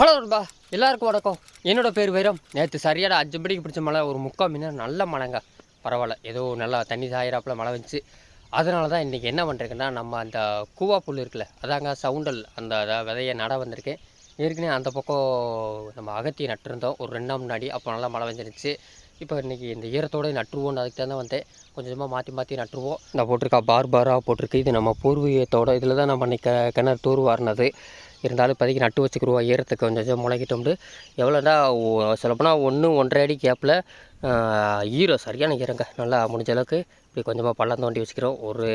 Hello நண்பா எல்லாருக்கும் வணக்கம். என்னோடய பேர் வைரம். நேற்று சரியான அஞ்சு மணிக்கு பிடிச்ச மழை ஒரு முக்கால் மணி நேரம் நல்ல மழைங்க. பரவாயில்ல ஏதோ நல்லா தண்ணி சாயிறாப்புல மழை வந்துச்சு. அதனால தான் இன்றைக்கி என்ன பண்ணுறேங்கன்னா நம்ம அந்த கூவா புல் இருக்குல்ல அதாங்க சவுண்டல் அந்த விதையை நட வந்திருக்கேன் ஏற்கனவே அந்த பக்கம் நம்ம அகத்தி நட்டுருந்தோம். ஒரு ரெண்டு நாள் முன்னாடி அப்போ நல்லா மழை வந்துருச்சு இப்போ இன்றைக்கி இந்த ஈரத்தோடு நட்டுருவோம்னு அதுக்கு தான் வந்தேன். கொஞ்சம் கொஞ்சமாக மாற்றி மாற்றி நட்டுருவோம். நான் போட்டிருக்கா பார் பாராக போட்டிருக்கு. இது நம்ம பூர்வீகத்தோட இதில் தான் நம்ம இன்றைக்கி க- கிணறு தூர் வாரினது. இருந்தாலும் இப்போதைக்கு நட்டு வச்சுக்கிருவோம் ஈரத்துக்கு கொஞ்சம் கொஞ்சம் முளைக்கிட்டோம்னு எவ்வளோடா சொல்லப்போனால் ஒன்று ஒன்றரை அடி கேப்பில் ஈரம் சரியான ஈரங்க. நல்லா முடிஞ்ச அளவுக்கு இப்படி கொஞ்சமாக பள்ளம் தோண்டி வச்சுக்கிறோம். ஒரு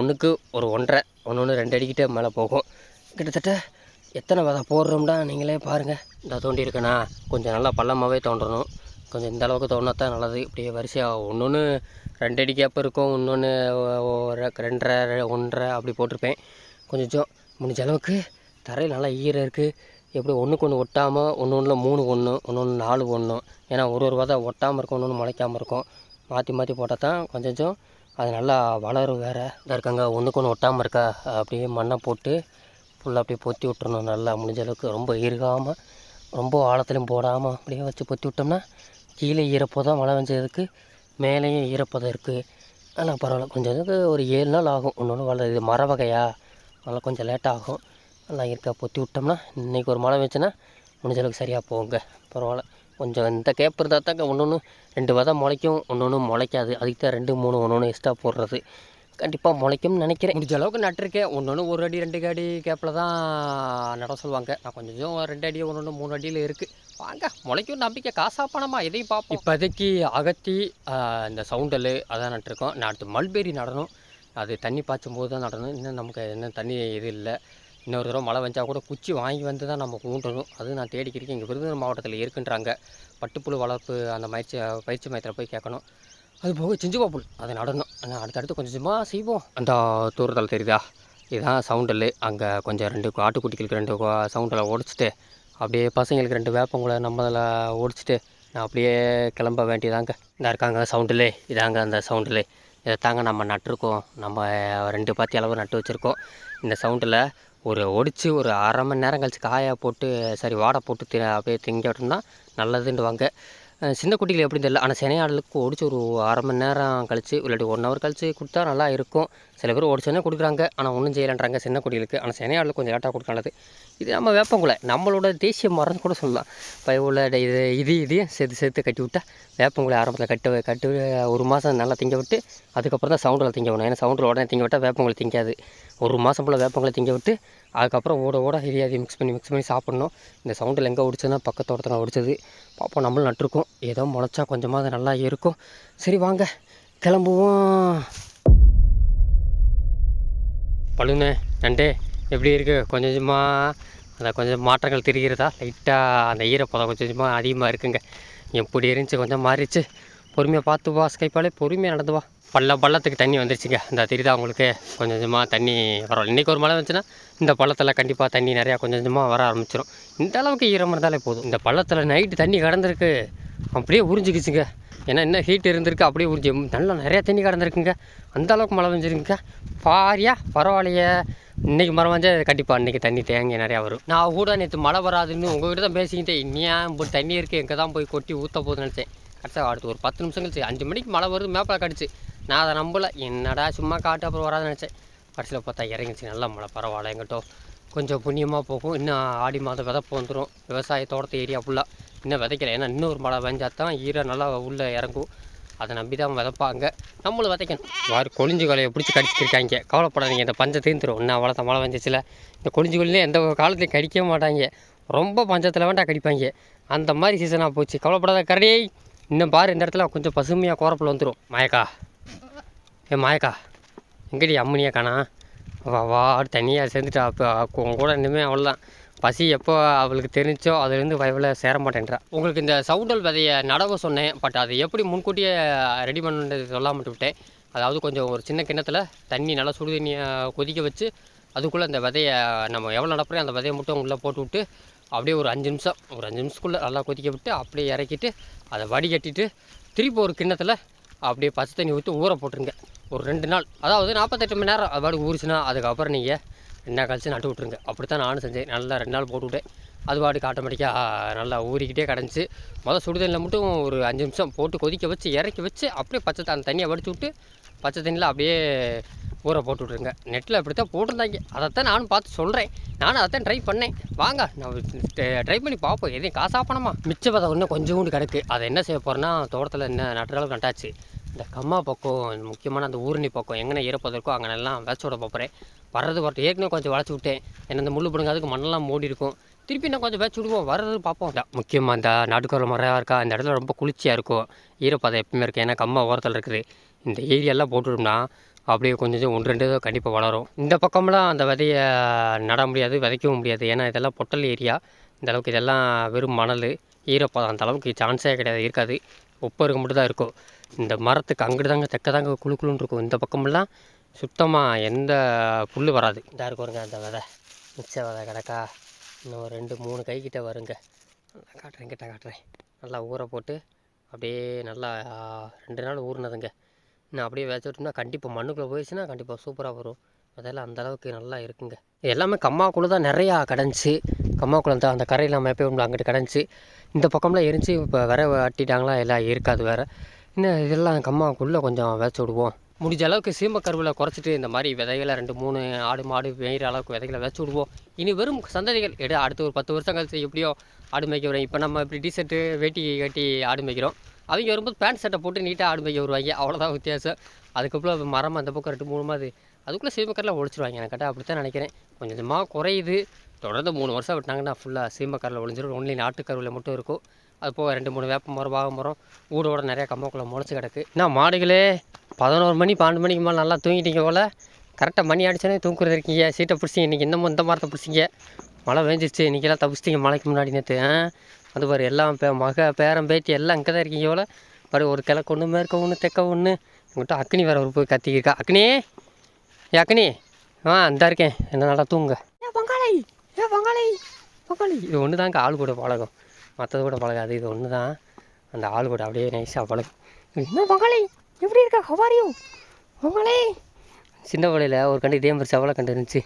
ஒன்றுக்கு ஒரு ஒன்றரை ஒன்று ஒன்று ரெண்டு அடிக்கிட்டே மேலே போகும். கிட்டத்தட்ட எத்தனை விதை போடுறோம்டா நீங்களே பாருங்கள் இந்த தோண்டி இருக்கேனா கொஞ்சம் நல்லா பள்ளமாகவே தோண்டணும் கொஞ்சம் இந்த அளவுக்கு தோண்டினா தான் நல்லது. இப்படியே வரிசையாக ஒன்று ஒன்று ரெண்டு அடி கேப் இருக்கும். இன்னொன்று ரெண்டரை ஒன்றரை அப்படி போட்டிருப்பேன். கொஞ்சம் முடிஞ்ச அளவுக்கு தரையில் நல்லா ஈரம் இருக்குது எப்படி ஒன்றுக்கு ஒன்று ஒட்டாமல் ஒன்று ஒன்றில் மூணு ஒன்று ஒன்று ஒன்று நாலு ஒன்று ஏன்னா ஒரு ஒரு விதை ஒட்டாமல் இருக்கும் ஒன்று ஒன்று முளைக்காமல் இருக்கும். மாற்றி மாற்றி போட்டால் தான் கொஞ்சம் கொஞ்சம் அது நல்லா வளரும் வேறு. இதாக இருக்காங்க ஒன்றுக்கு ஒன்று ஒட்டாமல் இருக்கா? அப்படியே மண்ணை போட்டு ஃபுல்லாக அப்படியே பொத்தி விட்டுறணும். நல்லா முடிஞ்ச அளவுக்கு ரொம்ப ஈருகாமல் ரொம்ப ஆழத்துலையும் போடாமல் அப்படியே வச்சு பொத்தி விட்டோம்னா கீழே ஈரப்பதம் மழை பெஞ்சதுக்கு மேலேயும் ஈரப்பதம் இருக்குது ஆனால் பரவாயில்ல கொஞ்சம் இதுக்கு ஒரு ஏழு நாள் ஆகும். ஒன்று ஒன்று வளர இது மர வகையா? அதனால் கொஞ்சம் லேட்டாகும் நல்லா இருக்கா பொத்தி விட்டோம்னா இன்றைக்கி ஒரு மழை வச்சுன்னா முடிஞ்ச அளவுக்கு சரியாக போங்க. பரவாயில்ல. கொஞ்சம் இந்த கேப் இருந்தால் தாங்க ஒன்று ஒன்று ரெண்டு விதை முளைக்கும் ஒன்று ஒன்று முளைக்காது. அதுக்கு தான் ரெண்டு மூணு ஒன்று ஒன்று எக்ஸ்ட்ரா போடுறது. கண்டிப்பாக முளைக்கும்னு நினைக்கிறேன். முடிஞ்ச அளவுக்கு நட்டிருக்கேன். ஒன்று ஒன்று ஒரு அடி ரெண்டு அடி கேப்பில் தான் நட சொல்லுவாங்க. நான் கொஞ்சம் ரெண்டு அடி ஒன்று ஒன்று மூணு அடியில் இருக்குது வாங்க முளைக்கும் நம்பிக்கை. காசா பணமா எதையும் பார்ப்போம். இப்போதைக்கு அகத்தி இந்த சவுண்டலு அதான் நட்டிருக்கோம். நான் அடுத்து மல்பெரி நடணும். அது தண்ணி பாய்ச்சும் போது தான் நடணும். இன்னும் நமக்கு இன்னும் தண்ணி இது இல்லை. இன்னொரு தடவை மழை வந்தால் கூட குச்சி வாங்கி வந்து தான் நம்ம ஊண்டணும் அது நான் தேடிக்கிறேன் இங்கே விருதுநகர் மாவட்டத்தில் இருக்குன்றாங்க. பட்டுப்புழு வளர்ப்பு அந்த பயிற்சி பயிற்சி மையத்தில் போய் கேட்கணும். அது போக சிஞ்சுவா புல் அதை நடணும். ஆனால் அடுத்தடுத்து கொஞ்சம் கொஞ்சமாக செய்வோம். அந்த தூரத்தில் தெரியுதா? இதுதான் சவுண்டலு அங்கே கொஞ்சம் ரெண்டு ஆட்டுக்குட்டிகளுக்கு ரெண்டு சவுண்டில் ஓடிச்சிட்டு அப்படியே பசங்களுக்கு ரெண்டு வேப்பங்களை நம்ம அதில் ஒடிச்சிட்டு நான் அப்படியே கிளம்ப வேண்டியதாங்க. இந்த இருக்காங்க சவுண்டில் இதாங்க அந்த சவுண்டில் இதை தாங்க நம்ம நட்டிருக்கோம். நம்ம ரெண்டு பாத்தி அளவு நட்டு வச்சுருக்கோம். இந்த சவுண்டில் ஒரு ஒடிச்சு ஒரு அரை மணி நேரம் கழிச்சு காயை போட்டு சரி வாடை போட்டு தி அப்படியே திங்க விட்டோம்னா நல்லதுன்றுவாங்க சின்ன குட்டிகள் எப்படி தெரியல. ஆனால் சினையாடலுக்கு ஒடிச்சு ஒரு அரை மணி நேரம் கழித்து இல்லாட்டி ஒன் ஹவர் கழிச்சு கொடுத்தா நல்லா இருக்கும். சில பேர் ஒடிச்சோன்னே கொடுக்குறாங்க. ஆனால் ஒன்றும் செய்யலைன்றாங்க சின்ன குட்டிகளுக்கு. ஆனால் சினையாடலுக்கு கொஞ்சம் லேட்டாக கொடுக்க இது நம்ம வேப்பங்குலை நம்மளோட தேசிய மரம் கூட சொல்லலாம். பயவுள்ள இது இது இதையும் சேர்த்து சேர்த்து கட்டி விட்டா வேப்பங்குலை ஆரம்பத்தில் கட்டு கட்டு ஒரு மாதம் நல்லா திங்க விட்டு அதுக்கப்புறம் தான் சவுண்டில் திங்க விடணும். ஏன்னா சவுண்டில் உடனே திங்க விட்டால் வேப்பங்குலை திங்காது. ஒரு மாதம் போல் வேப்பங்களை திங்க விட்டு அதுக்கப்புறம் ஓட ஓட ஹெரியாதி மிக்ஸ் பண்ணி மிக்ஸ் பண்ணி சாப்பிட்ணும். இந்த சவுண்டில் எங்கே ஒடிச்சதுன்னா பக்கத்தோடத்தில் ஒடிச்சது பார்ப்போம் நம்மளும் நட்டுருக்கோம். ஏதோ முளைச்சா கொஞ்சமாக அது நல்லா இருக்கும். சரி வாங்க. கிளம்புவோம். பழுனே நண்டே எப்படி இருக்குது கொஞ்சம் கொஞ்சமாக அந்த கொஞ்சம் மாற்றங்கள் தெரிகிறதா? லைட்டாக அந்த ஈரப்பதம் கொஞ்சம் கொஞ்சமாக அதிகமாக இருக்குங்க. எப்படி இருந்துச்சு கொஞ்சம் மாறிடுச்சு. பொறுமையாக பார்த்து வா ஸ்கைப்பாலே பொறுமையாக நடந்து வா. பள்ள பள்ளத்துக்கு தண்ணி வந்துருச்சுங்க. இந்த தெரியுதா உங்களுக்கு? கொஞ்சம் கொஞ்சமாக தண்ணி வரும் இன்றைக்கி ஒரு மழை வந்துச்சுன்னா இந்த பள்ளத்தில் கண்டிப்பாக தண்ணி நிறையா கொஞ்சம் கொஞ்சமாக வர ஆரம்பிச்சிடும் இந்த அளவுக்கு ஈரம் இருந்தாலே போதும். இந்த பள்ளத்தில் நைட்டு தண்ணி கடந்திருக்கு. அப்படியே உறிஞ்சிக்கிச்சுங்க. ஏன்னா என்ன ஹீட் இருந்திருக்கு அப்படியே உறிஞ்சி. நல்லா நிறையா தண்ணி கடந்திருக்குங்க. அந்த அளவுக்கு மழை பெஞ்சிருக்குங்க. பாரியா பரவாயில்லையே. இன்றைக்கி மரம் வந்தால் கண்டிப்பாக இன்றைக்கி தண்ணி தேங்கி நிறையா வரும். நான் கூட நேற்று மழை வராதுன்னு உங்கள்கிட்ட தான் பேசிக்கிட்டேன் இன்னும் இப்படி தண்ணி இருக்குது எங்கே தான் போய் கொட்டி ஊற்ற போகுதுன்னு நினச்சேன். கரெக்டாக அடுத்து ஒரு பத்து நிமிஷம் கழிச்சு அஞ்சு மணிக்கு மழை வருது மேப்பில் கடிச்சு. நான் அதை நம்பலை. என்னடா சும்மா காட்டு அப்புறம் வராதுன்னு நினச்சேன். கடைசியில் பார்த்தா இறங்கிச்சு நல்ல மழை பரவாயில்ல எங்கிட்ட. கொஞ்சம் புண்ணியமாக போகும். இன்னும் ஆடி மாதம் விதப்பு வந்துடும் விவசாய தோட்டத்து ஏரியா ஃபுல்லாக இன்னும் விதைக்கல. ஏன்னா இன்னொரு மழை பெஞ்சா தான் ஈரை நல்லா உள்ளே இறங்கும். அதை நம்பி தான் விதைப்பாங்க. நம்மளும் விதைக்கணும். வாரி கொழிஞ்சு கொலையை பிடிச்சி கடிச்சிருக்காங்க. கவலைப்படாதீங்க. இந்த பஞ்சத்தையும் தீர்ந்துடும் இன்னும் அவ்வளோதான் மழை வந்துச்சுல இந்த கொழிஞ்சு கொல்லிலே எந்த காலத்துலையும் கடிக்கவே மாட்டாங்க. ரொம்ப பஞ்சத்தில் வேண்டாம் கடிப்பாங்க. அந்த மாதிரி சீசனாக போச்சு. கவலைப்படாத கரடியை இன்னும் பாரு இந்த இடத்துல கொஞ்சம் பசுமையாக கோரப்பில் வந்துடும் மயக்கா. ஏ மாயக்கா எங்கடி அம்மனியா காணா? வா வா தனியாக சேர்ந்துட்டா அப்போ உங்க கூட இன்னுமே அவ்வளோதான் பசி எப்போ அவளுக்கு தெரிஞ்சோ அதுலேருந்து வயவில் சேர மாட்டேன்றா. உங்களுக்கு இந்த சவுண்டல் விதையை நடவ சொன்னேன் பட் அது எப்படி முன்கூட்டியே ரெடி பண்ணுன்றது சொல்லாம விட்டேன் அதாவது கொஞ்சம் ஒரு சின்ன கிண்ணத்தில் தண்ணி நல்லா சுடு தண்ணியை கொதிக்க வச்சு அதுக்குள்ளே அந்த விதையை நம்ம எவ்வளோ நடப்புறோம் அந்த விதையை மட்டும் உள்ளே போட்டு விட்டு அப்படியே ஒரு அஞ்சு நிமிஷம் ஒரு அஞ்சு நிமிஷத்துக்குள்ளே நல்லா கொதிக்க விட்டு அப்படியே இறக்கிட்டு அதை வடிகட்டிட்டு திருப்பி ஒரு கிண்ணத்தில் அப்படியே பச்சை தண்ணி ஊற்றி ஊற போட்டுருங்க. ஒரு ரெண்டு நாள். அதாவது நாற்பத்தெட்டு மணி நேரம் அது பாட்டுக்கு ஊறிச்சுன்னா அதுக்கப்புறம் நீங்கள் ரெண்டு நாள் கழிச்சு நட்டு விட்ருங்க அப்படி தான் நானும் செஞ்சேன். நல்லா ரெண்டு நாள் போட்டு விட்டேன் அது பாட்டுக்கு ஆட்டோமேட்டிக்காக நல்லா ஊறிக்கிட்டே கிடந்துச்சு. மொதல் சுடுதண்ணில் மட்டும் ஒரு அஞ்சு நிமிஷம் போட்டு கொதிக்க வச்சு இறக்கி வச்சு அப்படியே பச்சை அந்த தண்ணியை வடிச்சு விட்டு பச்சை தண்ணியில் அப்படியே ஊற போட்டு விட்ருங்க நெட்டில் இப்படி தான் போட்டிருந்தாங்க. அதைத்தான் நானும் பார்த்து சொல்கிறேன் நானும் அதைத்தான் ட்ரை பண்ணேன். வாங்க நான் ட்ரை பண்ணி பார்ப்போம். எதையும் காசா பணமா? மிச்ச பதம் இன்னும் கொஞ்சோண்டு கிடக்கு. அதை என்ன செய்ய போகிறேன்னா தோட்டத்தில் என்ன நட்டுற அளவுக்கு நட்டாச்சு. இந்த கம்மா பக்கம் முக்கியமான அந்த ஊரணி பக்கம் எங்கே ஈரப்பதம் இருக்கோ அங்கே எல்லாம் விளைச்சி விட போகிறேன் வர்றது வரட்டும் ஏற்கனவே கொஞ்சம் வளைச்சி விட்டேன். ஏன்னா இந்த முள்ளு பிடுங்க அதுக்கு மண்ணெல்லாம் மூடி இருக்கும். திருப்பி நான் கொஞ்சம் வச்சு விடுவோம். வர்றது பார்ப்போம் இந்த முக்கியமாக இந்த நடுக்கரில் மரம் இருக்கா? இந்த இடத்துல ரொம்ப குளிர்ச்சியாக இருக்கும் ஈரப்பதம் எப்பவுமே இருக்குது ஏன்னா கம்மா ஓரத்தில் இருக்குது. இந்த ஏரியாலாம் போட்டுவிட்டோம்னா அப்படியே கொஞ்சம் கொஞ்சம் ஒன்று ரெண்டு கண்டிப்பாக வளரும். இந்த பக்கம்லாம் அந்த விதையை நட முடியாது விதைக்கவும் முடியாது. ஏன்னா இதெல்லாம் பொட்டல் ஏரியா. இந்த அளவுக்கு இதெல்லாம் வெறும் மணல் ஈரப்பதம் அந்த அளவுக்கு சான்ஸே கிடையாது இருக்காது. உப்பு இருக்க மட்டும் தான் இருக்கும். இந்த மரத்துக்கு அங்கிட்டு தாங்க தெக்க தாங்க குழு குழுன்னு இருக்கும். இந்த பக்கமெல்லாம் சுத்தமாக எந்த புல் வராது. இந்த இருக்கு வருங்க அந்த விதை. மிச்ச விதை கிடக்கா இன்னும் ஒரு ரெண்டு மூணு கை வருங்க. நல்லா காட்டுறேன் கிட்ட காட்டுறேன். நல்லா ஊற போட்டு அப்படியே நல்லா ரெண்டு நாள் ஊறினதுங்க. இன்னும் அப்படியே வச்சு விட்டோம்னா கண்டிப்பாக மண்ணுக்குள்ளே போயிடுச்சுன்னா கண்டிப்பாக சூப்பராக வரும். அதெல்லாம் அந்த அளவுக்கு நல்லா இருக்குங்க. எல்லாமே கம்மாக்குள்ளே தான் நிறையா கடைஞ்சி கம்மாக்குளம் தான் அந்த கரையில் நம்ம எப்போ அங்கிட்டு கடைஞ்சி இந்த பக்கம்லாம் எரிஞ்சு இப்போ வர அட்டிட்டாங்களா எல்லாம் இருக்காது வேறு. இன்னும் இதெல்லாம் கம்மாக்குள்ளே கொஞ்சம் விதைச்சி விடுவோம். முடிஞ்ச அளவுக்கு சீமக்கருவில் குறைச்சிட்டு இந்த மாதிரி விதைகளை ரெண்டு மூணு ஆடு மாடு மேய்கிற அளவுக்கு விதைகளை விதைச்சி விடுவோம். இனி வெறும் சந்ததிகள் எடு அடுத்து ஒரு பத்து வருஷம் கழிச்சு எப்படியோ ஆடு மேய்க்க வரும் இப்போ நம்ம இப்படி டிஷர்ட்டு வேட்டி கட்டி ஆடு மேய்க்கிறோம். அவங்க வரும்போது பேண்ட் சட்டை போட்டு நீட்டாக ஆடு மேய்க்க வருவாங்க. அவ்வளோதான் வித்தியாசம். அதுக்கப்புறம் மரம் அந்த பக்கம் ரெண்டு மூணு மாதிரி அதுக்குள்ளே சீமக்கரில் ஒழிச்சிருவாங்க. எனக்கு கேட்டால் அப்படி தான் நினைக்கிறேன். கொஞ்சம் கொஞ்சமாக குறையுது. தொடர்ந்து மூணு வருஷம் விட்டாங்கன்னா ஃபுல்லாக சீமக்கரில் ஒழிஞ்சிடும் ஒன்லி நாட்டுக்கருவில் மட்டும் இருக்கும். அது போக ரெண்டு மூணு வேப்ப மரம் வாக மரம் ஊடோட நிறையா கம்பக்குள்ளே முளைச்சி கிடக்கு. என்ன மாடுகளே? பதினோரு மணி பன்னெண்டு மணிக்கு மேலே நல்லா தூங்கிட்டீங்க போல். கரெக்டாக மணி அடிச்சோன்னே தூங்குறது இருக்கீங்க. சீட்டை பிடிச்சிங்க. இன்றைக்கி இன்னமும் இந்த மரத்தை பிடிச்சிங்க. மழை வேஞ்சிருச்சு இன்றைக்கெல்லாம் தப்பிச்சிட்டிங்க மழைக்கு முன்னாடி நேற்று அது பாரு எல்லாம் பே மக பேரம் பேத்தி எல்லாம் இங்கே தான் இருக்கீங்க போல். பாரு ஒரு கிழக்கு ஒன்று மேற்க ஒன்று தெக்க ஒன்று உங்கள்கிட்ட அக்னி வேறு ஒரு போய் கத்திக்கிருக்கா. அக்னி! ஏ அக்னி ஆ இந்த இருக்கேன். என்ன நல்லா தூங்க. ஏ பங்காளி ஏ பங்காளி பங்காளி. இது ஒன்று தாங்க ஆள் கூட பழகும். மற்றது கூட பழகாது இது ஒன்று தான் அந்த ஆள் கூட அப்படியே நைஸாக பழகும் என்ன பங்காளி எப்படி இருக்கா? ஹவாரியும் பங்காளி. சின்ன வழியில் ஒரு கண்டு இதே மாதிரி செவலை கண்டு இருந்துச்சு.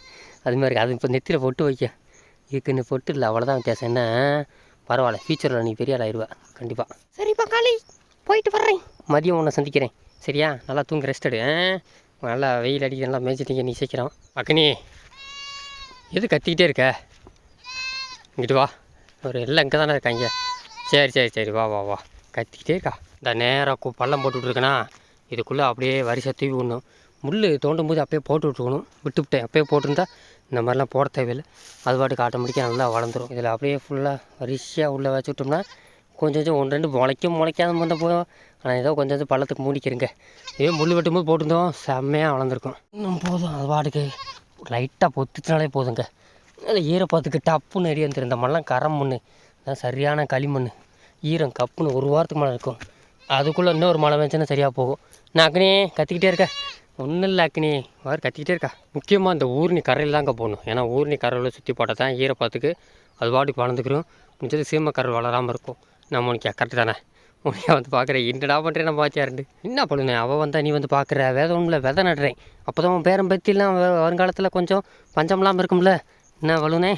அது மாதிரி அது இப்போ நெத்தியில் பொட்டு வைக்க. இதுக்கு இன்னும் பொட்டு இல்லை அவ்வளோதான் வித்தியாசம். என்ன? பரவாயில்ல ஃபியூச்சரில் நீ பெரிய ஆள் ஆயிடுவா. கண்டிப்பாக சரி பங்காளி போயிட்டு வர்றேன். மதியம் உன்னை சந்திக்கிறேன். சரியா? நல்லா தூங்க ரெஸ்ட் எடு? நல்லா வெயில் அடிக்க நல்லா மேய்ச்சிட்டிங்க நீ சீக்கிரம். அக்னி எது கத்திக்கிட்டே இருக்க? இங்கிட்டு வா. ஒரு எல்லாம் இங்கே தானே இருக்காங்க. சரி சரி சரி வா வா வா. கத்திக்கிட்டே இருக்கா. இந்த நேராக பள்ளம் போட்டு இதுக்குள்ளே அப்படியே வரிசை தூவி விடணும். முள் தோண்டும் போது அப்படியே போட்டு விட்டுக்கணும் விட்டு விட்டேன். அப்படியே போட்டிருந்தா இந்த மாதிரிலாம் போட தேவையில்லை. அது பாட்டுக்கு ஆட்டோமேட்டிக்காக நல்லா வளர்ந்துரும். இதில் அப்படியே ஃபுல்லாக வரிசையாக உள்ளே வச்சு விட்டோம்னா கொஞ்சம் கொஞ்சம் ஒன்று ரெண்டு முளைக்கும் முளைக்காத வந்த போதும். ஆனால் ஏதோ கொஞ்சம் பள்ளத்துக்கு மூடிக்கிறங்க. இதே முள் வெட்டும்போது போட்டிருந்தோம். செம்மையாக வளர்ந்துருக்கும். இன்னும் போதும் அது பாட்டுக்கு. லைட்டாக பொத்துச்சுனாலே போதுங்க. அதில் ஈரப்பத்துக்கு டப்புன்னு எரிய வந்துடும் இந்த மண்ணெலாம் கரம் மண் அதான் சரியான களிமண் ஈரம் கப்புன்னு ஒரு வாரத்துக்கு மேலே இருக்கும். அதுக்குள்ளே இன்னொரு மழை வந்துச்சுன்னா சரியாக போகும். நான் அக்னி கத்திக்கிட்டே இருக்கேன். ஒன்றும் இல்லை அக்னி. வேறு கத்திக்கிட்டே இருக்கா? முக்கியமாக இந்த ஊர்னி கரையில் தாங்க போகணும். ஏன்னா ஊர்னி கரையில் சுற்றி போட்டால் தான் ஈரப்பத்துக்கு அது பாட்டுக்கு வளர்ந்துக்கிறோம் முடிஞ்சது சீமக்கரை வளராமல் இருக்கும். நம்ம உனக்கு கரெக்டு தானே? உனக்கு வந்து பார்க்குறேன். என்னடா பண்ணுறேன் நம்ம வாத்தியாருண்டு என்ன பண்ணுனே அவள் வந்தால் நீ வந்து பார்க்குற. வேத ஒன்றில் விதை நடுறேன். அப்போ தான் பேரம் பற்றிலாம் வருங்காலத்தில் கொஞ்சம் பஞ்சம் இல்லாமல் இருக்கும்ல. என்ன வலுனே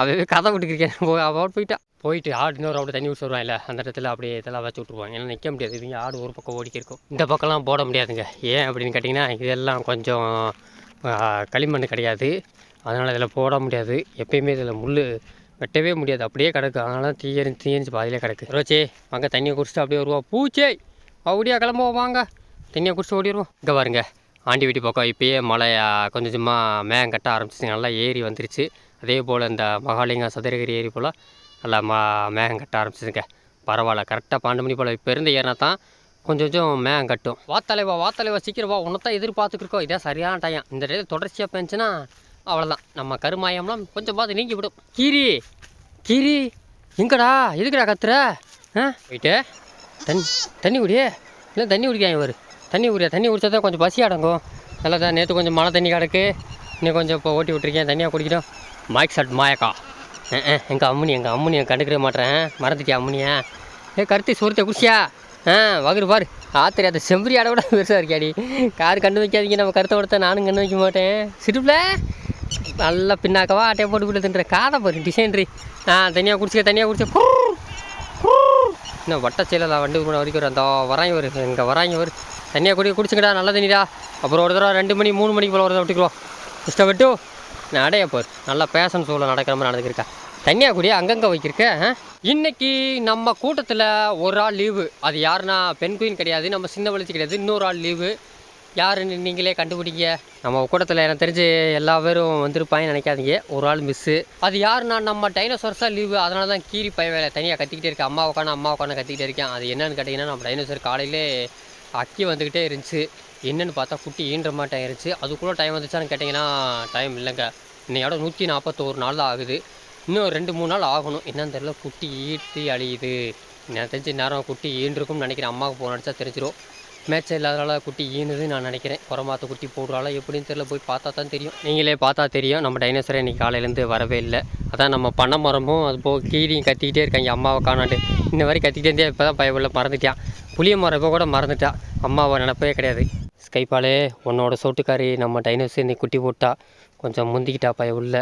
அவவே கதை விட்டுக்கிறேன் போய் அவள் போயிட்டா. போயிட்டு ஆடு இன்னொரு அப்படி தண்ணி விட்டு வருவாங்கல்ல அந்த இடத்துல அப்படியே இதெல்லாம் வச்சு விட்ருவாங்க ஏன்னா நிற்க முடியாது. இவங்க ஆடு ஒரு பக்கம் ஓடிக்கி இருக்கும். இந்த பக்கம்லாம் போட முடியாதுங்க. ஏன் அப்படின்னு கேட்டிங்கன்னா இதெல்லாம் கொஞ்சம் களிமண் கிடையாது. அதனால் இதில் போட முடியாது. எப்பயுமே இதில் முள் வெட்டவே முடியாது. அப்படியே கிடக்கு. அதனால தீயரிஞ்சு தீயரிஞ்சு பாதியிலே கிடக்கு. ரோச்சே வாங்க தண்ணியை குடிச்சிட்டு அப்படியே வருவோம். பூச்சே! அப்படியே கிளம்புவோம். வாங்க. தண்ணியை குடிச்சிட்டு ஓடிடுவோம். இங்கே பாருங்க. ஆண்டி வீட்டு பக்கம் இப்பயே மழை கொஞ்சம் கொஞ்சமாக மேகம் கட்ட ஆரம்பிச்சிச்சு. நல்லா ஏரி வந்துருச்சு. அதே போல் இந்த மகாலிங்கம் சதுரகிரி ஏரி போல் நல்லா மா மேகம் கட்ட ஆரம்பிச்சிதுங்க பரவாயில்ல. கரெக்டாக பன்னெண்டு மணி போல் இப்போ இருந்து ஏறினா தான் கொஞ்சம் கொஞ்சம் மேகம் கட்டும். வாத்தலைவா வாத்தலைவா சீக்கிரம் வா. உன்னை தான் எதிர்பார்த்துக்கிருக்கோம் இதான் சரியான டைம் இந்த டயத்தில் தொடர்ச்சியாக பேஞ்சுன்னா அவ்வளோதான் நம்ம கருமாயம்லாம் கொஞ்சம் பார்த்து நீங்கி விடும் கீரி கீரி எங்கடா? எதுக்குடா கத்துற? ஆ? போயிட்டு தண்ணி தண்ணி குடி. இல்லை தண்ணி குடிக்காங்க இவர்? தண்ணி குடியா? தண்ணி குடிச்சா தான் கொஞ்சம் பசி அடங்கும். நல்லா தான் நேற்று கொஞ்சம் மழை தண்ணி கிடக்கு. இன்னும் கொஞ்சம் இப்போ ஓட்டி விட்ருக்கேன் தண்ணியாக குடிக்கிறோம் மாய்க் ஷாட் மாயக்கா. எங்கள் அம்முனி எங்கள் அம்முனி கண்டுக்கிற மாட்டேன் மறந்துட்டியா அம்முனியா? ஏ கருத்தி சுரத்தை குடிச்சியா? ஆ வகுறு பாரு. ஆத்திரி அந்த செம்பரி ஆடை விட பெருசாக இருக்காடி கார் கண்டு வைக்காதீங்க நம்ம கருத்தை கொடுத்தா நானும் கண்டு வைக்க மாட்டேன். சிரிப்பில்? நல்லா பின்னாக்கவா ஆட்டையை போட்டு போட்டு தின்ற காதை பாரு டிசைன்ரி ஆ தனியாக குடிச்சிக்க தனியாக குடிச்சு இன்னும் வட்டச்சீலில் வண்டி கூட வரைக்கும் அந்த வராங்க ஒரு இங்கே வராங்க வரும் தனியாக குடி குடிச்சுக்கடா நல்ல தண்ணிடா அப்புறம் ஒரு தடவை ரெண்டு மணி மூணு மணிக்கு போல ஒரு தடவை விட்டுக்குறோம். இஷ்டப்பட்டு நடைய போர் நல்லா பேஷன் சூழல் நடக்கிற மாதிரி நடந்துருக்கா தனியாக குடி அங்கங்கே வைக்கிருக்க இன்னைக்கு நம்ம கூட்டத்தில் ஒரு ஆள் லீவு. அது யாருன்னா பெண் குயின் கிடையாது நம்ம சின்ன வளர்ச்சி கிடையாது இன்னொரு ஆள் லீவு. யாருன்னு நீங்களே கண்டுபிடிங்க. நம்ம கூட்டத்தில் எனக்கு தெரிஞ்சு எல்லா பேரும் வந்திருப்பாங்கன்னு நினைக்காதீங்க. ஒரு ஆள் மிஸ்ஸு அது யாருன்னா நம்ம டைனோசர்ஸாக லீவு அதனால தான் கீரி பய வேலை தனியாக கத்திக்கிட்டே இருக்கேன். அம்மா உட்காந்து அம்மா உட்காந்து கத்திக்கிட்டே இருக்கேன். அது என்னன்னு கேட்டிங்கன்னா நம்ம டைனோசர் காலையிலே அக்கி வந்துக்கிட்டே இருந்துச்சு. என்னென்னு பார்த்தா குட்டி ஈன்ற மாட்டேன் இருந்துச்சு அதுக்குள்ளே டைம் வந்துச்சான்னு கேட்டிங்கன்னா டைம் இல்லைங்க. இன்னையோட நூற்றி நாற்பத்தோரு நாள் தான் ஆகுது. இன்னும் ரெண்டு மூணு நாள் ஆகணும். என்னன்னு தெரியல குட்டி ஈட்டி அழியுது. எனக்கு தெரிஞ்சு நேரம் குட்டி ஈன்றிருக்கும்னு நினைக்கிறேன். அம்மாவுக்கு போன நினச்சா தெரிஞ்சிடும் மேட்ச் இல்லாதனால குட்டி ஈனுது நான் நினைக்கிறேன். குரமாத்த குட்டி போடுறாளா எப்படின்னு தெரியல போய் பார்த்தா தான் தெரியும். நீங்களே பார்த்தா தெரியும் நம்ம டைனோசரை இன்னைக்கு காலையிலேருந்து வரவே இல்லை. அதான் நம்ம பனை மரமும் அது போக கீரியும் கத்திக்கிட்டே இருக்காங்க அம்மாவை காணாண்டு. இன்ன வரைக்கும் கத்திக்கிட்டே இருந்தே இப்போ தான் பயவில் மறந்துட்டான் புளிய மரம் இப்போ கூட மறந்துட்டான் அம்மாவை நினப்பவே கிடையாது. ஸ்கைப்பாலே உன்னோட சோட்டுக்காரி நம்ம டைனோசர் இன்னைக்கு குட்டி போட்டா கொஞ்சம் முந்திக்கிட்டா பய உள்ள.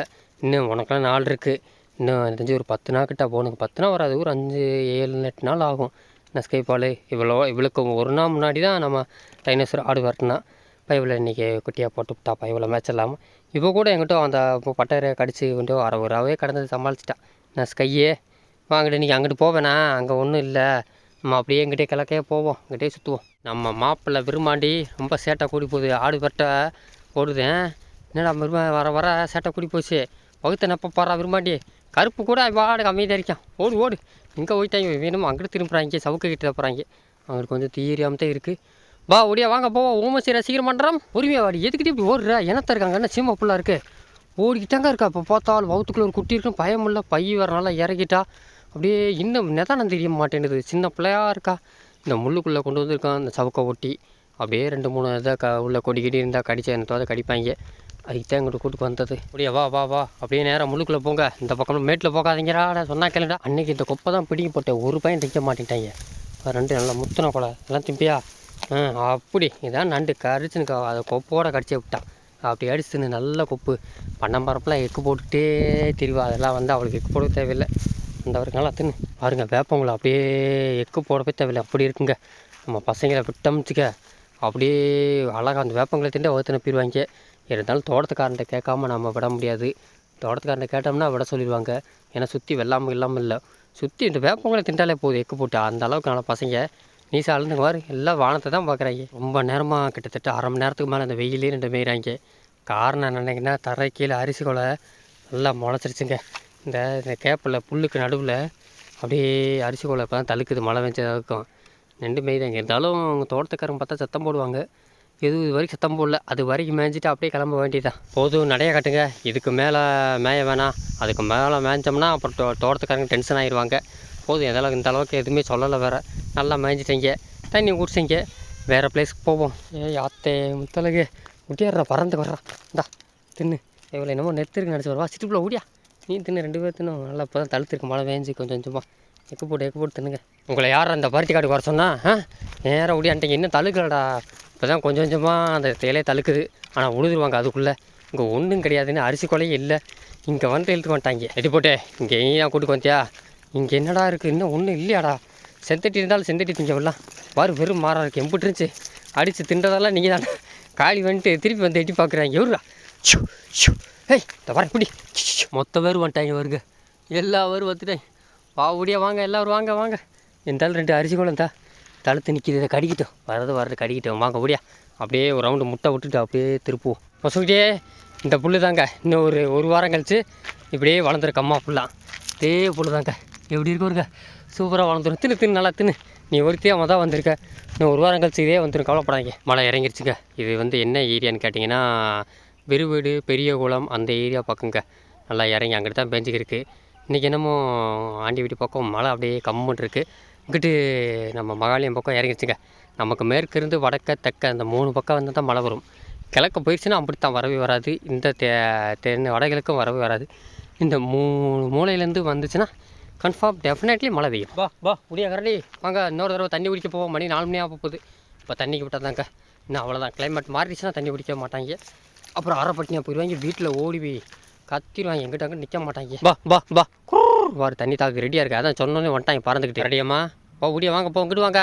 இன்னும் உனக்கெல்லாம் நாள் இருக்குது இன்னும் தெரிஞ்சு ஒரு பத்து நாள் கிட்ட போகணும். பத்து நாள் வராது ஒரு அஞ்சு ஏழு எட்டு நாள் ஆகும். நான் ஸ்கைப்பால் இவ்வளோ இவளுக்கு ஒரு நாள் முன்னாடி தான் நம்ம டைனோசர் ஆடு வரட்டினா பைவில் இன்றைக்கி குட்டியாக போட்டு விட்டா பைவில் மேட்ச் இல்லாமல் இப்போ கூட எங்கிட்ட அந்த பட்டையரை கடிச்சு கொண்டு அரை ஒரு ராவே கடந்தது சமாளிச்சிட்டான் நான் வாங்கிட்டு இன்றைக்கி அங்கிட்டு போவேண்ணா அங்கே ஒன்றும் இல்லை. நம்ம அப்படியே எங்கிட்டே கிழக்கே போவோம். இங்கிட்டே சுற்றுவோம் நம்ம மாப்பிள்ளை விரும்பாண்டி ரொம்ப சேட்டை கூடி போகுது. ஆடு வெட்ட ஓடுதேன் என்னடா விரும்ப வர வர சேட்டை கூடி போச்சு. பகுத்த நப்ப போகிறா விரும்பாண்டி. கருப்பு கூட வாடு அமைதியாக இருக்கான் ஓடு ஓடு. இங்கே போயிட்டாங்க வேணுமோ? அங்கிட்டு திரும்புகிறாங்க சவுக்க கிட்ட போகிறாங்க அவங்களுக்கு கொஞ்சம் தீரியாம தான் இருக்குது வா ஒடியா வாங்க போவா. ஊமசி ரசிகர் பண்ணுறான் உரிமையா வாடி. எதுக்கிட்டே இப்படி ஓடுறா? எனத்த இருக்காங்க? என்ன சீமா புள்ளா இருக்குது ஓடிக்கிட்டாங்க இருக்கா? இப்போ பார்த்தாலும் வவுத்துக்குள்ள ஒரு குட்டி இருக்கும். பயம் இல்லை. பை வர நல்லா இறக்கிட்டா அப்படியே இன்னும் நிதானம் தெரிய மாட்டேன்னுது சின்ன பிள்ளையா இருக்கா? இந்த முள்ளுக்குள்ளே கொண்டு வந்திருக்கான். இந்த சவுக்கை ஒட்டி. அப்படியே ரெண்டு மூணு இதாக க உள்ள கொடி இருந்தால் கடிச்சா என்னத்தோட கடிப்பாங்க. அதுக்கு தான் இங்கிட்டு கூட்டு வந்தது. அப்படியே வா வா வா. அப்படியே நேரம் முழுக்குள்ள போங்க. இந்த பக்கம் மேட்டில் போகாதீங்கடா சொன்னா கேளுடா. அன்னைக்கு இந்த குப்பை தான் பிடிக்க போட்டேன். ஒரு பையன் திங்க மாட்டேங்கிட்டாங்க ரெண்டு நல்லா முத்தின கொலை. எல்லாம் திம்பியா? ஆ அப்படி. இதான் நண்டு. கடிச்சுன்னு அதை கொப்போட கடிச்சே விட்டான். அப்படி அடிச்சுன்னு நல்ல கொப்பு. பன்னம்பரப்புலாம் எக்கு போட்டுகிட்டே திரிவா. அதெல்லாம் வந்து அவளுக்கு எக்கு போட தேவையில்லை. அந்த வரைக்கும் நல்லா தின்னு. பாருங்க வேப்பங்களை அப்படியே எக்கு போடவே தேவையில்லை. அப்படி இருக்குங்க. நம்ம பசங்களை விட்டமிச்சுக்க. அப்படியே அழகாக அந்த வேப்பங்களை திண்டே ஒருத்தனை அனுப்பிடுவாங்க இருந்தாலும் தோட்டத்துக்காரன்ட்ட கேட்காம நம்ம விட முடியாது. தோட்டத்துக்காரன்ட்ட கேட்டோம்னா விட சொல்லிடுவாங்க. ஏன்னா சுற்றி வெள்ளாமல் இல்லாமல் இல்லை. சுற்றி இந்த வேப்பங்களை திண்டாலே போதும் எக்கு போட்டு. அந்த அளவுக்கு நல்லா பசங்க. நீ சாழ்ந்துங்க பாரு. எல்லாம் வானத்தை தான் பார்க்குறாங்க. ரொம்ப நேரமாக கிட்டத்தட்ட அரை மணி நேரத்துக்கு மேலே அந்த வெயிலே ரெண்டு மேய்கிறாங்க காரணம் என்னன்னா தரை கீழே அரிசி கொலை நல்லா முளைச்சிருச்சுங்க. இந்த இந்த கேப்பில் புல்லுக்கு நடுவில் அப்படியே அரிசி கொலை இப்போ தான் தழுக்குது மழை பெஞ்சதாக்கும் ரெண்டு மேய்தாங்க இருந்தாலும் தோட்டத்துக்காரங்க பார்த்தா சத்தம் போடுவாங்க. எதுவும் இது வரைக்கும் சத்தம் போடல. அது வரைக்கும் மேய்ஞ்சிட்டு அப்படியே கிளம்ப வேண்டியதான் போதும் நடைய கட்டுங்க. இதுக்கு மேலே மேய வேணாம். அதுக்கு மேலே மேய்ஞ்சோம்னா அப்புறம் தோ தோட்டத்துக்காரங்க டென்ஷன் ஆயிடுவாங்க போதும் எதாவது இந்த அளவுக்கு எதுவுமே சொல்லலை வேறு. நல்லா மேய்ஞ்சிட்டீங்க. தண்ணி குடிச்சிங்க. வேறு பிளேஸ்க்கு போவோம். ஏய் ஆத்தே முத்தலகு முட்டியாடுறா பறந்து வர்றா. இந்தா தின்னு. இவ்வளோ என்னமோ நெத்திருக்கு நினச்சி வருவா. சிட்டுக்குள்ளே ஓடியா. நீ தின்னு ரெண்டு பேர் தின்னும் நல்லா இப்போ தான் தழுத்துருக்கு. மழை வேஞ்சி கொஞ்சம் கொஞ்சமாக எக்கு போட்டு எக்கு போட்டு தின்னுங்க. உங்களை யார் அந்த பருத்தி காட்டுக்கு வர சொன்னால் ஆ? நேராக ஓடியான்ட்டீங்க இன்னும் தழுக்கலடா இப்போ தான் கொஞ்சம் கொஞ்சமாக அந்த தேலையே தழுக்குது. ஆனால் உழுதுருவாங்க அதுக்குள்ளே. இங்கே ஒன்றும் கிடையாதுன்னு அரிசி கொலையே இல்லை. இங்கே வந்து இழுத்துக்கு வந்துட்டாங்க எடி போட்டே இங்கே ஏன் கூட்டுக்கு வந்தியா இங்கே என்னடா இருக்குது இன்னும் ஒன்றும் இல்லையாடா. செந்தட்டி இருந்தாலும் செந்தட்டி திங்க விடலாம் பாரு வெறும் மாறா இருக்குது எம்பிட்டு இருந்துச்சு. அடித்து தின்றதெல்லாம் நீங்கள் தானே காலி வந்துட்டு திருப்பி வந்து எட்டி பார்க்குறாங்க எவ்வளோ ஷூ ஷூ. ஏய் இந்த வர இப்படி மொத்த பேர் வந்துட்டாங்க வருங்க எல்லா பேரும் வந்துட்டேன் வா ஓடியா வாங்க எல்லோரும் வாங்க வாங்க. இருந்தாலும் ரெண்டு அரிசி குளம் தா. தழுத்து நிற்கிது இதை கடிக்கிட்டோம். வர்றது வர்றது கடிக்கிட்டோம். வாங்க ஓடியா அப்படியே ஒரு ரவுண்டு முட்டை விட்டுட்டு அப்படியே திருப்புவோம். பசுக்கிட்டே இந்த புல் தாங்க. இன்னும் ஒரு ஒரு வாரம் கழித்து இப்படியே வளர்ந்துருக்கு அம்மா புல்லாம் இதே புல் தாங்க. எப்படி இருக்குங்க சூப்பராக வளர்ந்துரும். தின்னு தின்னு நல்லா தின்னு. நீ ஒருத்தையாக தான் வந்திருக்க. இன்னும் ஒரு வாரம் கழிச்சு இதே வந்துடும் கவலைப்படாதீங்க. மழை இறங்கிருச்சுங்க. இது வந்து என்ன ஏரியான்னு கேட்டிங்கன்னா வெறுவீடு பெரிய குளம் அந்த ஏரியா பக்கங்க நல்லா இறங்கி அங்கிட்டு தான் பெஞ்சுக்கிருக்கு. இன்றைக்கி என்னமோ ஆண்டி வீட்டு பக்கம் மழை அப்படியே கம்முன்னு இருக்குது இங்கிட்டு நம்ம மகாலயம் பக்கம் இறங்கிருச்சுங்க நமக்கு மேற்கு இருந்து வடக்க தெக்க அந்த மூணு பக்கம் வந்து தான் மழை வரும். கிழக்க போயிடுச்சுன்னா அப்படி தான் வரவே வராது. இந்த தே தென் வடகிழக்கும் வரவே வராது. இந்த மூணு மூலையிலேருந்து வந்துச்சுன்னா கன்ஃபார்ம் டெஃபினெட்லி மழை பெய்யும். வா வா முடியா கரடி வாங்க இன்னொரு தடவை தண்ணி குடிக்க போவோம். மணி நாலு மணி ஆக போகுது. இப்போ தண்ணிக்கு விட்டால் தாங்க இன்னும் அவ்வளோதான் கிளைமேட் மாறிடுச்சுன்னா தண்ணி குடிக்க மாட்டாங்க. அப்புறம் அரை பட்டினியாக போயிடுவாங்க. வீட்டில் ஓடி போய் கத்திடுவாங்க எங்கிட்ட அங்கே நிற்க மாட்டாங்க. பா பா பா வாரு தண்ணி தாக்கு ரெடியாக இருக்கு. அதான் சொன்னோன்னே வந்துட்டாங்க பறந்துக்கிட்டு ரெடியம்மா போ முடிய வாங்க போ இங்கிட்டு வாங்க.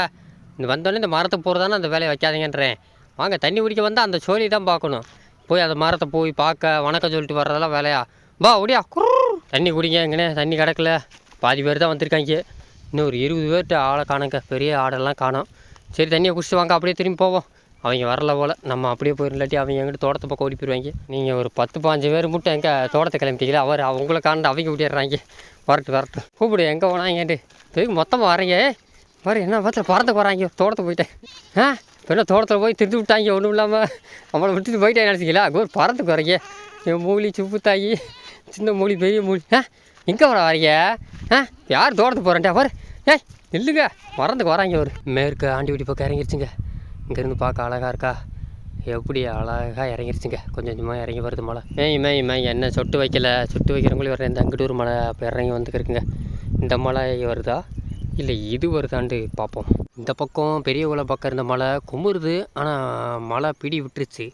இந்த வந்தோடனே இந்த மரத்தை போகிறதானே அந்த வேலையை வைக்காதீங்கன்றேன். வாங்க தண்ணி குடிக்க வந்தால் அந்த சோழி தான் பார்க்கணும். போய் அந்த மரத்தை போய் பார்க்க வணக்கம் சொல்லிட்டு வர்றதெல்லாம் வேலையா? பா ஒடியா தண்ணி குடிங்க எங்கண்ணே தண்ணி கிடக்கல. பாதி பேர் தான் வந்திருக்காங்க. இன்னும் ஒரு இருபது பேர்கிட்ட ஆளை காணுங்க. பெரிய ஆடெல்லாம் காணோம். சரி தண்ணியை குடிச்சிட்டு வாங்க. அப்படியே திரும்பி போவோம். அவங்க வரல போல். நம்ம அப்படியே போயிருந்தாட்டி அவங்க எங்கிட்ட தோட்டத்தை பக்கம் ஓடி போயிடுவாங்க நீங்கள் ஒரு பத்து பாஞ்சு பேர் மட்டும் எங்கே தோட்டத்தை கிளம்பிட்டீங்களா அவர் அவங்கள காண்டு அவங்க விட்டிடுறாங்க வரட்டு வரட்டு. கூப்பிடு எங்கே போனாங்கன்ட்டு போய் மொத்தமாக வரீங்க. மாதிரி என்ன பார்த்து பறந்து போகிறாங்க தோட்டத்தை போயிட்டேன். ஆ? இப்போ என்ன தோட்டத்தில் போய் திருந்து விட்டாங்க ஒன்றும் இல்லாமல் அவளை விட்டுட்டு போயிட்டேன் நினச்சிங்களா? ஒரு பறந்துக்கு போகிறீங்க என் மூலி சுப்பு தாயி. சின்ன மூலி பெரிய மூலி ஆ? எங்கே வர வரீங்க? ஆ? யார் தோட்டத்துக்கு போகிறேன்டா அவர் ஏய் நில்லுங்க. மறந்துக்கு வராங்க ஒரு மேற்கு ஆண்டி வீட்டு பக்கம் இறங்கிருச்சுங்க. இங்கேருந்து பார்க்க அழகாக இருக்கா? எப்படி அழகாக இறங்கிருச்சுங்க. கொஞ்சம் கொஞ்சமாக இறங்கி வருது மழை. மேய் மேய் மேய் என்ன சொட்டு வைக்கல? சொட்டு வைக்கிறவங்களே வர இந்த அங்கிட்டு ஒரு மழை இப்போ இறங்கி வந்துருக்குங்க இந்த மழை வருதா? இல்லை இது வருதாண்டு பார்ப்போம். இந்த பக்கம் பெரிய குளம் பக்கம் இருந்த மழை குமுறுது. ஆனால் மழை பிடி விட்டுருச்சு.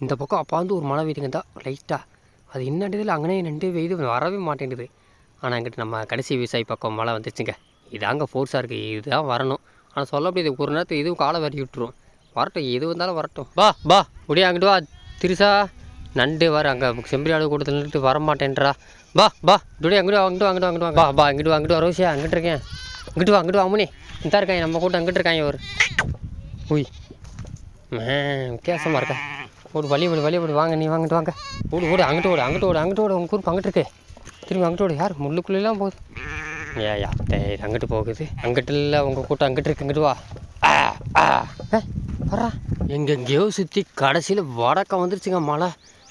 இந்த பக்கம் அப்போ வந்து ஒரு மழை பெய்யுதுங்க தான் லைட்டாக அது என்னன்றதில் அங்கனே நின்று பெய்யுது வரவே மாட்டேங்குது. ஆனால் இங்கிட்டு நம்ம கடைசி விவசாயி பக்கம் மழை வந்துச்சுங்க. இதாங்க ஃபோர்ஸாக இருக்குது இதுதான் வரணும். ஆனால் சொல்ல முடியாது. ஒரு நேரத்துக்கு இதுவும் காலை வரி விட்டுரும். வரட்டும் எது வந்தாலும் வரட்டும். பா பா முடியா அங்கிட்டு வா. திருசா நண்டு வர அங்கே செம்பரியாடு கூட்டத்தில் நின்றுட்டு வர மாட்டேன்றா பா பா இப்படி அங்கிட்டு அங்கிட்டு அங்கிட்டு வா அங்கிட்டு வா. பா அங்கிட்டு அங்கிட்டு வா ரோசியா அங்கிட்டு இருக்கேன். இங்கிட்டு வா அங்கிட்டு வா அம்மனி இந்த இருக்காங்க நம்ம கூட்டம் அங்கிட்டு இருக்காங்க ஒரு உய். மே வித்தியாசமாக இருக்கா? ஒரு வழி விடு வழி விடு வாங்க நீ வாங்கிட்டு வாங்க. ஓடு ஓடு அங்கிட்டு ஓடு அங்கிட்டு ஓடு அங்கிட்டு ஓடு. உங்கள் ஊருக்கு அங்கிட்டு இருக்கு. திரும்பி அங்கிட்டு ஓடு. யார்? முள்ளுக்குள்ளெல்லாம் போகுது. ஏயா டேய் அங்கிட்டு போகுது? அங்கிட்டு இல்லை உங்கள் கூட்டம் அங்கிட்டு இருக்கு? இங்கிட்டு வா. ஆ ஆ. ஏ வரா எங்கெங்கேயோ சுற்றி கடைசியில் வடக்க வந்துருச்சுங்க மழை.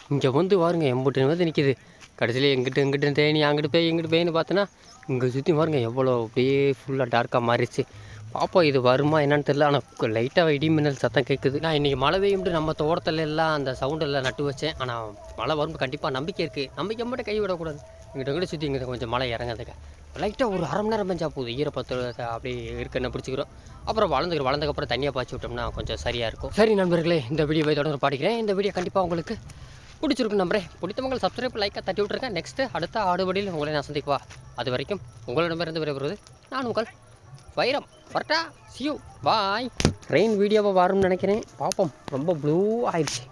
இங்கே வந்து பாருங்க எம்புட்டு வந்து நிற்கிது கடைசியில் எங்கிட்டு எங்கிட்டு தேனி அங்கிட்டு போய் இங்கிட்டு போயின்னு பார்த்தோன்னா இங்கே சுற்றி பாருங்க எவ்வளோ அப்படியே ஃபுல்லாக டார்க்காக மாறிடுச்சு. பாப்போம் இது வருமா என்னன்னு தெரியல. ஆனால் லைட்டாக இடி மின்னல் சத்தம் கேட்குது நான் இன்றைக்கி மழை பெய்யும்ட்டு நம்ம தோட்டத்தில் எல்லாம் அந்த சவுண்டில் நட்டு வச்சேன். ஆனால் மழை வரும் கண்டிப்பாக நம்பிக்கை இருக்குது நம்பிக்கை மட்டும் கை விடக்கூடாது. இங்கிட்ட கூட சுற்றி இங்கே கொஞ்சம் மழை இறங்குறதுக்கு லைட்டாக ஒரு அரை மணி நேரம் பெஞ்சா போகுது ஈரப்பத்தில் அப்படி இருக்குன்னு பிடிச்சிக்கிறோம். அப்புறம் வளர்ந்துக்கிறோம் வளர்ந்தக்கப்புறம் தனியாக பாய்ச்சி விட்டோம்னா கொஞ்சம் சரியாக இருக்கும். சரி நண்பர்களே இந்த வீடியோவை தொடர்ந்து பாடிக்கிறேன் இந்த வீடியோ கண்டிப்பாக உங்களுக்கு பிடிச்சிருக்கு நம்பரே பிடித்தவங்க சப்ஸ்கிரைப் லைக்காக தட்டி விட்ருங்க நெக்ஸ்ட்டு அடுத்த ஆடுபடியில் உங்களை நான் சந்திக்குவா? அது வரைக்கும் உங்களிடமிருந்து விரைவுறது நான் உங்கள் வைரம். வரட்டா. சியூ பாய் ட்ரெயின் வீடியோவை வரும்னு நினைக்கிறேன். பார்ப்போம். ரொம்ப ப்ளூ ஆயிடுச்சு.